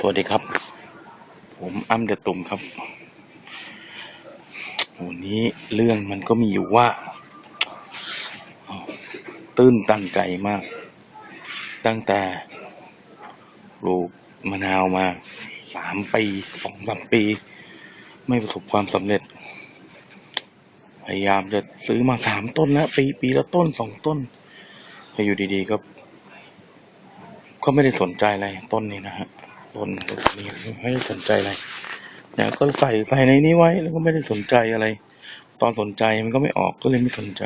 สวัสดีครับ ผมอ้ำเดตุ่มครับ วันนี้เรื่องมันก็มีอยู่ว่า ตื้นตันใจมาก ตั้งแต่ปลูกมะนาวมาสามปีสองสามปี ไม่ประสบความสำเร็จ พยายามจะซื้อมาสามต้นแล้วปีปีละต้นสองต้นพออยู่ดีๆก็ ก็ไม่ได้สนใจอะไรต้นนี้นะฮะ ตนนี้ไม่ได้สนใจอะไรเนี่ยก็ใส่ใส่ในนี้ไว้แล้วก็ไม่ได้สนใจอะไร ตอนสนใจมันก็ไม่ออกก็เลยไม่สนใจ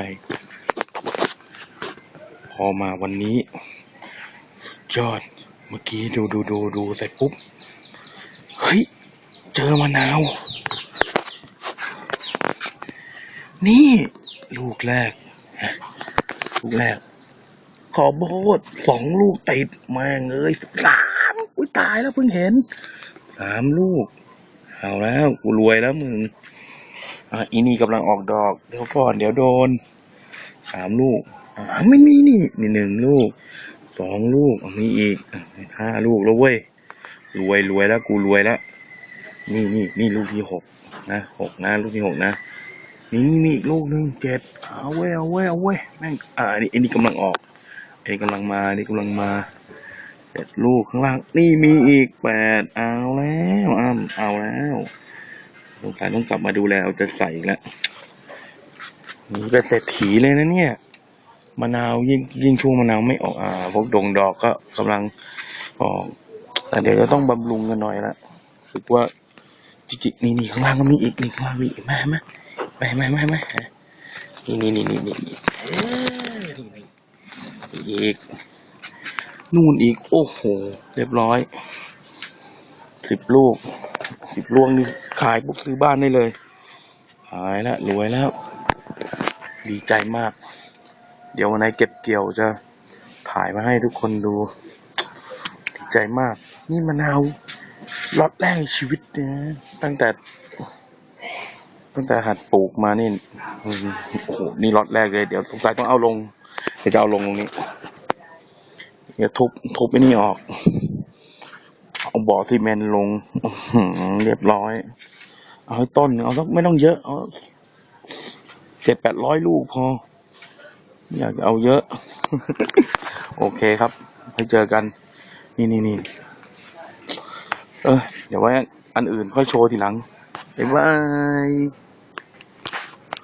พอมาวันนี้สุดยอดเมื่อกี้ดูดูดูดูใส่ปุ๊บเฮ้ยเจอมะนาว นี่ ลูกแรกลูกแรกขอโบดสองลูกติดแม่งเอ้ยสา อุ้ยตายแล้วเพิ่งเห็นสามลูก เอาแล้วกูรวยแล้วมึงอะอีนี่กำลังออกดอก เดี๋ยวก่อนเดี๋ยวโดนสามลูกอ่าไม่มีนี่นี่หนึ่งลูกสองลูกอะมีอีกห้าลูกแล้วเว้ยรวยรวยแล้วกูรวยแล้วนี่นี่นี่ลูกที่หกนะหกนะลูกที่หกนะนี่นี่มีอีกลูกหนึ่งเจ็ดเอาเว้ยเอาเว้ยเอาเว้ยแม่งอ่าอันนี้อันนี้กำลังออกอันนี้กำลังมาอันนี้กำลังมา เจ็ดลูกข้างล่าง นี่มีอีกแปดเอาแล้วอ้ำเอาแล้วสงสัยต้องกลับมาดูแลเอาใจใส่แล้วนี่เป็นเศรษฐีเลยนะเนี่ยมะนาวยิ่งยิ่งช่วงมะนาวไม่ออกอ่าพวกดงดอกก็กำลังออกแต่เดี๋ยวจะต้องบำรุงกันหน่อยละรู้สึกว่าจิกินี่นี่ข้างล่างก็มีอีกนี่ข้างล่างมีอีกแม่แม่แม่แม่แม่แม่นี่นี่นี่นี่นี่นี่เอ้ยนี่นี่อีก นู่นอีก โอ้โห เรียบร้อยสิบลูกสิบลูกนี่ขายปุ๊บซื้อบ้านได้เลย หายแล้วรวยแล้ว ดีใจมาก เดี๋ยววันไหนเก็บเกี่ยวจะถ่ายมาให้ทุกคนดู ดีใจมาก นี่มะนาวล็อตแรกในชีวิตนะตั้งแต่ ตั้งแต่หัดปลูกมานี่โอ้โหนี่ล็อตแรกเลย เดี๋ยวสงสัยต้องเอาลงเดี๋ยวจะเอาลงตรงนี้ เดี๋ยวทุบทุบไอ้นี่ออก เอาบ่อซีเมนต์ลงเรียบร้อย เอาให้ต้นเอาสักไม่ต้องเยอะ เอาเจ็ดแปดร้อยลูกพอ อยากเอาเยอะ โอเคครับไปเจอกัน นี่นี่นี่เออเดี๋ยวไว้อันอื่นค่อยโชว์ทีหลังบ๊ายบาย